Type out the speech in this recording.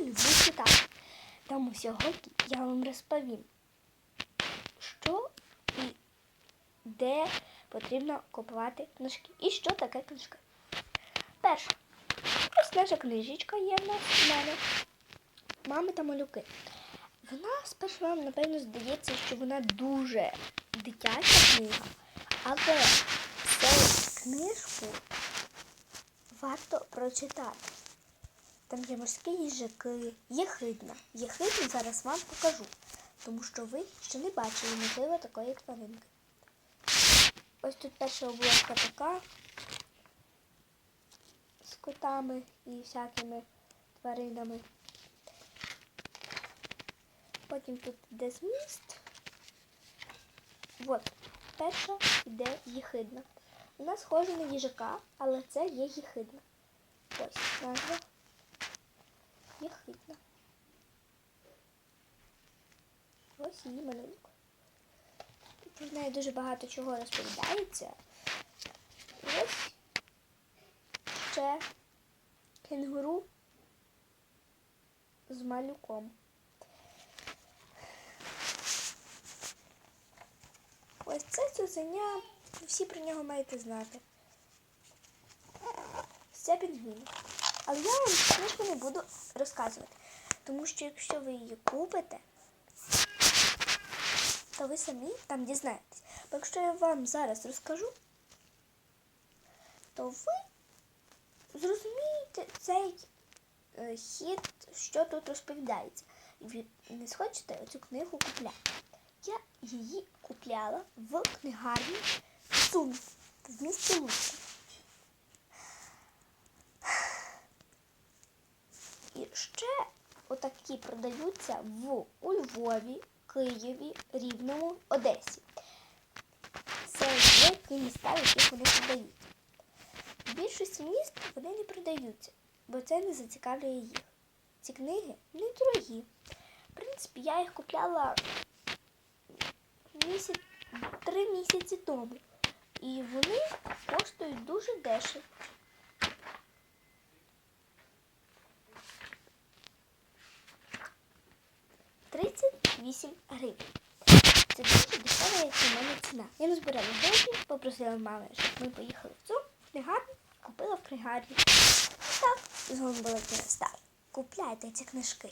люблю читати. Тому сьогодні я вам розповім, що і де потрібно купувати книжки. І що таке книжка. Перше. Ось наша книжечка є в нас в мене. Мами та малюки. Вона спершу вам, напевно, здається, що вона дуже дитяча книга, але цю книжку варто прочитати. Там є морські їжаки, єхидна. Єхидну зараз вам покажу, тому що ви ще не бачили, можливо, такої тваринки. Ось тут перша обложка така з котами і всякими тваринами. Потім тут йде зміст. От, перша йде єхидна. Вона схожа на їжака, але це є єхидна. Ось назва єхидна. Ось її малюнок. Тут про неї дуже багато чого розповідається. Ось ще кенгуру з малюком. Ось це цуценя, ви всі про нього маєте знати. Це пінгвін. Але я вам книжку не буду розказувати, тому що якщо ви її купите, то ви самі там дізнаєтесь. Бо якщо я вам зараз розкажу, то ви зрозумієте цей е, хід, що тут розповідається. І ви не схочете цю книгу купляти. Я її купляла в книгарні Сум в місті Луцьку. І ще отакі продаються в у Львові, Києві, Рівному, Одесі. Це ті міста, в вони продають. В більшості міст вони не продаються, бо це не зацікавлює їх. Ці книги не дорогі. В принципі, я їх купляла місяць, три місяці тому. І вони коштують дуже дешево. Тридцять вісім гривень. Це дуже дешева, як у мене ціна. Я не збирала гроші, попросила мами, щоб ми поїхали в цю книгарню, купила в книгарні. Так, з вами була Кіра Купляйте ці книжки.